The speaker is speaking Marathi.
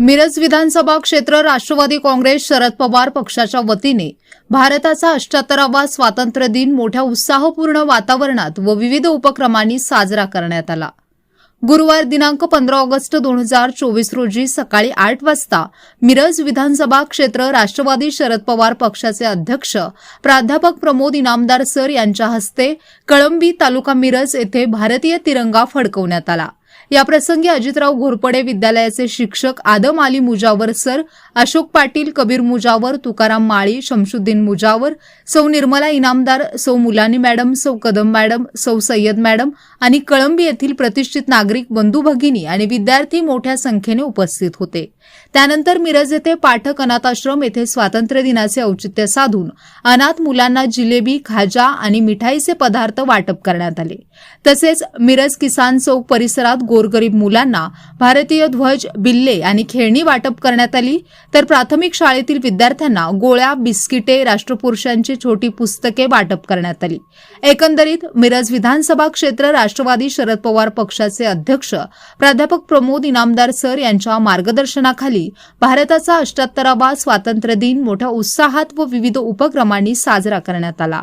मिरज विधानसभा क्षेत्र राष्ट्रवादी काँग्रेस शरद पवार पक्षाच्या वतीने भारताचा अष्ट्याहत्तरावा स्वातंत्र्य दिन मोठ्या उत्साहपूर्ण वातावरणात व विविध उपक्रमांनी साजरा करण्यात आला. गुरुवार दिनांक पंधरा ऑगस्ट दोन हजार चोवीस रोजी सकाळी आठ वाजता मिरज विधानसभा क्षेत्र राष्ट्रवादी शरद पवार पक्षाचे अध्यक्ष प्राध्यापक प्रमोद इनामदार सर यांच्या हस्ते कळंबी तालुका मिरज येथे भारतीय तिरंगा फडकवण्यात आला. याप्रसंगी अजितराव घोरपडे विद्यालयाचे शिक्षक आदम अली मुजावर सर अशोक पाटील कबीर मुजावर तुकाराम माळी शमशुद्दीन मुजावर सौ निर्मला इनामदार सौ मुलानी मॅडम सौ कदम मॅडम सौ सय्यद मॅडम आणि कळंबी येथील प्रतिष्ठित नागरिक बंधू भगिनी आणि विद्यार्थी मोठ्या संख्येने उपस्थित होते. त्यानंतर मिरज येथे पाठक अनाथाश्रम येथे स्वातंत्र्य दिनाचे औचित्य साधून अनाथ मुलांना जिलेबी खाजा आणि मिठाईचे पदार्थ वाटप करण्यात आले. तसेच मिरज किसान चौक परिसरात गोरगरीब मुलांना भारतीय ध्वज बिल्ले आणि खेळणी वाटप करण्यात आली. तर प्राथमिक शाळेतील विद्यार्थ्यांना गोळ्या बिस्किटे राष्ट्रपुरुषांची छोटी पुस्तके वाटप करण्यात आली. एकंदरीत मिरज विधानसभा क्षेत्र राष्ट्रवादी शरद पवार पक्षाचे अध्यक्ष प्राध्यापक प्रमोद इनामदार सर यांच्या मार्गदर्शनाखाली भारताचा अष्ट्याहत्तरावा स्वातंत्र्य दिन मोठ्या उत्साहात व विविध उपक्रमांनी साजरा करण्यात आला.